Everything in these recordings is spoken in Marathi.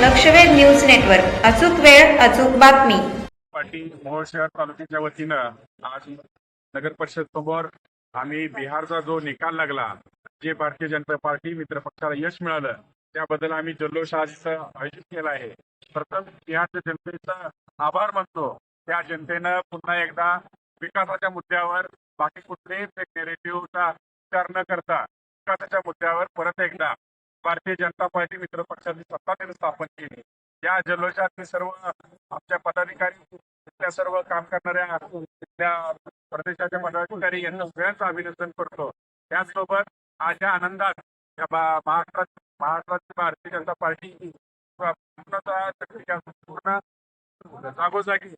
लक्षवेध न्यूज नेटवर्क. अचूक वेळ अचूक बातमी. पार्टी मोहोळ शहर तालुक्याच्या वतीनं आज नगर परिषद समोर आम्ही बिहारचा जो निकाल लागला जे भारतीय जनता पार्टी मित्र पक्षाला यश मिळालं त्याबद्दल आम्ही जल्लोष आज आयोजित केला आहे. प्रथम बिहारच्या जनतेचा आभार मानतो. त्या जनतेनं पुन्हा एकदा विकासाच्या मुद्द्यावर बाकी कुठलेही नेरेटिव्हचा विचार न करता विकासाच्या मुद्द्यावर परत एकदा भारतीय जनता पार्टी मित्र पक्षाची सत्ता त्यांनी स्थापन केली. या जल्लोषात मी सर्व आमच्या पदाधिकारी त्या सर्व काम करणाऱ्या त्या प्रदेशाच्या पदाधिकारी यांना सगळ्यांचं अभिनंदन करतो. त्याचसोबत आज या आनंदात या महाराष्ट्रात महाराष्ट्राची भारतीय जनता पार्टी पूर्ण जागोजागी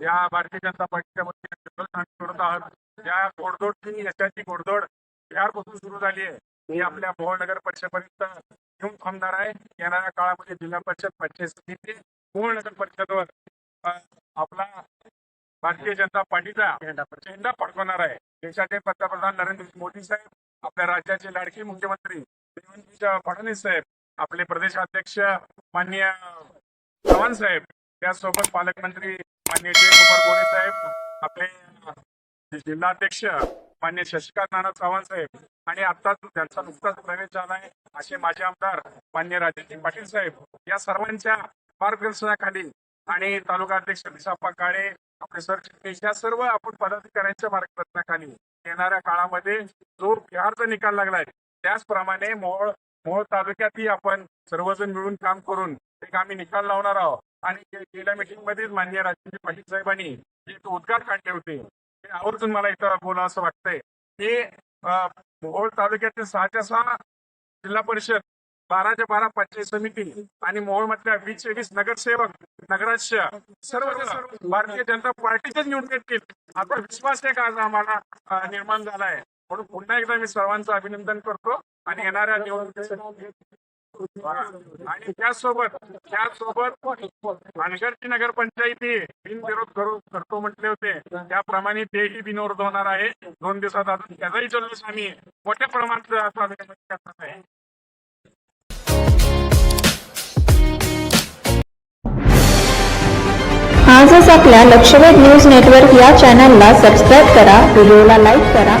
या भारतीय जनता पार्टीच्या वतीने जल्लोष आम्ही करत आहोत. या घोडदौडची यशाची घोडदौड बिहारपासून सुरू झाली आहे. ही आपल्या मोहोळ नगर परिषदेपर्यंत येऊन थांबणार आहे. येणाऱ्या काळामध्ये जिल्हा परिषद पंचायत समिती मोहोळ नगर परिषदवर आपला भारतीय जनता पार्टीचा झेंडा फडकवणार. आहे. देशाचे पंतप्रधान नरेंद्र मोदी साहेब आपल्या राज्याचे लाडके मुख्यमंत्री देवेंद्र फडणवीस साहेब आपले प्रदेशाध्यक्ष माननीय चव्हाण साहेब त्याचसोबत पालकमंत्री माननीय जयकुमार गोरे साहेब आपले जिल्हाध्यक्ष मान्य शशिकांत नाना चव्हाण साहेब आणि आता त्यांचा नुकताच प्रवेश झाला आहे असे माझे आमदार मान्य राजेश पाटील साहेब या सर्वांच्या मार्गदर्शनाखाली आणि तालुका अध्यक्ष दिसाप्पा काळे आपले सरचिटणीस या सर्व आपण पदाधिकाऱ्यांच्या मार्गदर्शनाखाली येणाऱ्या काळामध्ये जो बिहारचा निकाल लागलाय त्याचप्रमाणे मोहोळ मोहोळ तालुक्यातही आपण सर्वजण मिळून काम करून एक आम्ही निकाल लावणार आहोत. आणि गेल्या मीटिंग मध्येच मान्य राजेंद्र पाटील साहेबांनी जे तो उद्गार काढले होते आवर्जून मला इथं बोला असं वाटतंय. की मोहोळ तालुक्यातील सहाच्या सहा जिल्हा परिषद बाराच्या बारा पंचायत समिती आणि मोहोळ मधल्या वीस वीस नगरसेवक नगराध्यक्ष सर्व भारतीय जनता पार्टीचेच निवडून येतील. आता विश्वास एक आज आम्हाला निर्माण झाला आहे म्हणून पुन्हा एकदा मी सर्वांचं अभिनंदन करतो आणि येणाऱ्या निवडणुकीसाठी आणि त्याचसोबत त्याचसोबत नगर पंचायती बिनविरोध करू करतो म्हटले होते. त्याप्रमाणे तेही बिनविरोध होणार आहे. दोन दिवसात अजून त्याचाही जल्लोष आम्ही मोठ्या प्रमाणात करणार आहे. आजच आपल्या लक्षवेध न्यूज नेटवर्क या चॅनलला सबस्क्राईब करा व्हिडिओला लाईक करा.